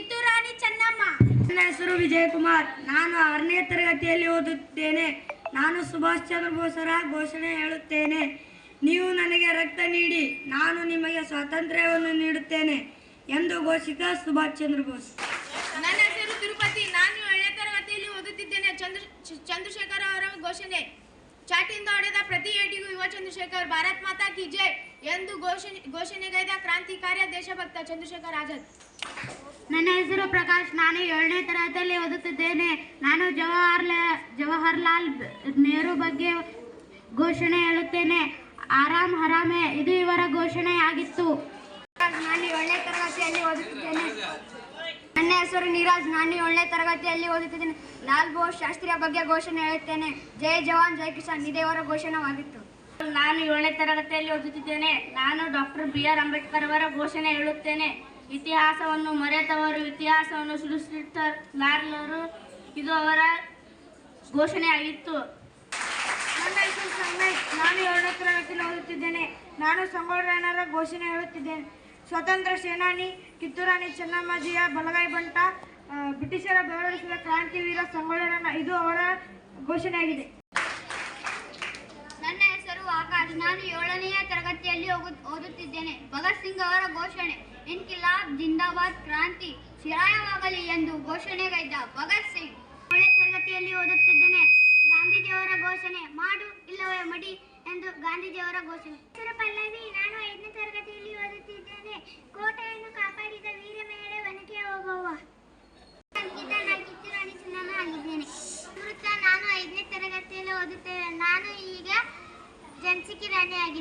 ರಾಣಿ ಚೆನ್ನಮ್ಮ. ನನ್ನ ಹೆಸರು ವಿಜಯಕುಮಾರ್. ನಾನು ಆರನೇ ತರಗತಿಯಲ್ಲಿ ಓದುತ್ತೇನೆ. ನಾನು ಸುಭಾಷ್ ಚಂದ್ರ ಬೋಸರ ಘೋಷಣೆ ಹೇಳುತ್ತೇನೆ. ನೀವು ನನಗೆ ರಕ್ತ ನೀಡಿ ನಾನು ನಿಮಗೆ ಸ್ವಾತಂತ್ರ್ಯವನ್ನು ನೀಡುತ್ತೇನೆ ಎಂದು ಘೋಷಿತ ಸುಭಾಷ್ ಚಂದ್ರ ಬೋಸ್. ನನ್ನ ಹೆಸರು ತಿರುಪತಿ. ನಾನು ಏಳನೇ ತರಗತಿಯಲ್ಲಿ ಓದುತ್ತಿದ್ದೇನೆ. ಚಂದ್ರ ಚಂದ್ರಶೇಖರ್ ಅವರ ಘೋಷಣೆ. ಚಾಟಿಯಿಂದ ಹೊಡೆದ ಪ್ರತಿ ಏಟಿಗೂ ಯುವ ಚಂದ್ರಶೇಖರ್ ಭಾರತ್ ಮಾತಾ ಕಿ ಜೈ ಎಂದು ಘೋಷಣೆ ಘೋಷಣೆಗೈದ ಕ್ರಾಂತಿಕಾರ್ಯ ದೇಶಭಕ್ತ ಚಂದ್ರಶೇಖರ್ ಆಜಾದ್. ನನ್ನ ಹೆಸರು ಪ್ರಕಾಶ್. ನಾನು ಏಳನೇ ತರಗತಿಯಲ್ಲಿ ಓದುತ್ತಿದ್ದೇನೆ. ನಾನು ಜವಾಹರ್ಲಾಲ್ ಜವಾಹರ್ಲಾಲ್ ನೆಹರು ಬಗ್ಗೆ ಘೋಷಣೆ ಹೇಳುತ್ತೇನೆ. ಆರಾಮ್ ಹರಾಮೆ. ಇದು ಇವರ ಘೋಷಣೆಯಾಗಿತ್ತು ನಾನು ಏಳನೇ ತರಗತಿಯಲ್ಲಿ ಓದುತ್ತಿದ್ದೇನೆ. ನನ್ನ ಹೆಸರು ನೀರಾಜ್. ನಾನು ಏಳನೇ ತರಗತಿಯಲ್ಲಿ ಓದುತ್ತಿದ್ದೇನೆ. ಲಾಲ್ ಬೋಸ್ ಶಾಸ್ತ್ರಿಯ ಬಗ್ಗೆ ಘೋಷಣೆ ಹೇಳುತ್ತೇನೆ. ಜೈ ಜವಾನ್, ಜೈ ಕಿಸಾನ್. ಇದೇ ಇವರ ಘೋಷಣೆವಾಗಿತ್ತು. ನಾನು ಏಳನೇ ತರಗತಿಯಲ್ಲಿ ಓದುತ್ತಿದ್ದೇನೆ. ನಾನು ಡಾಕ್ಟರ್ ಬಿ ಆರ್ ಅಂಬೇಡ್ಕರ್ ಅವರ ಘೋಷಣೆ ಹೇಳುತ್ತೇನೆ. ಇತಿಹಾಸವನ್ನು ಮರೆತವರು, ಇತಿಹಾಸವನ್ನು ಸೃಷ್ಟಿಸಲಾರರು ಇದು ಅವರ ಘೋಷಣೆಯಾಗಿತ್ತು ನನ್ನ ಹೆಸರು ಸಂಗಮೇಶ್ ನಾನು ಏಳನೇ ತರಗತಿಯಲ್ಲಿ ಓದುತ್ತಿದ್ದೇನೆ. ನಾನು ಸಂಗೊಳ್ಳ ಘೋಷಣೆ ಹೇಳುತ್ತಿದ್ದೇನೆ. ಸ್ವತಂತ್ರ ಸೇನಾನಿ ಕಿತ್ತೂರಾಣಿ ಚೆನ್ನಮ್ಮಾಜಿಯ ಬಲಗಾಯಿ ಬಂಟ ಬ್ರಿಟಿಷರ ಬೆಂಬಲಿಸಿದ ಕ್ರಾಂತಿವೀರ ಸಂಗೊಳ್ಳ ಇದು ಅವರ ಘೋಷಣೆಯಾಗಿದೆ ನನ್ನ ಹೆಸರು ಆಕಾಶ್ ನಾನು ಏಳನೆಯ ತರಗತಿಯಲ್ಲಿ ಓದುತ್ತಿದ್ದೇನೆ. ಭಗತ್ ಸಿಂಗ್ ಅವರ ಘೋಷಣೆ, ಇನ್ಕಿಲಾಬ್, ಜಿಂದಾಬಾದ್, ಕ್ರಾಂತಿ ಶಿರಾಯವಾಗಲಿ ಎಂದು ಘೋಷಣೆಗೈದ ಭಗತ್ ಸಿಂಗ್. ಏಳನೇ ತರಗತಿಯಲ್ಲಿ ಓದುತ್ತಿದ್ದೇನೆ. ಗಾಂಧೀಜಿಯವರ ಘೋಷಣೆ, ಮಾಡು ಇಲ್ಲವೇ ಮಡಿ ಎಂದು ಗಾಂಧೀಜಿಯವರ ಘೋಷಣೆ. ಪಲ್ಲವಿ, ನಾನು ಐದನೇ ತರಗತಿಯಲ್ಲಿ ಓದುತ್ತಿದ್ದೇನೆ. ಕೋಟೆಯನ್ನು ಕಾಪಾಡಿದ ವೀರ ಮೇಲೆ ಒನಕೆ ಹೋಗುವ. ನಾನು ಐದನೇ ತರಗತಿಯಲ್ಲಿ ಓದುತ್ತೇನೆ ನಾನು ಈಗ जेंसी की रानी आगे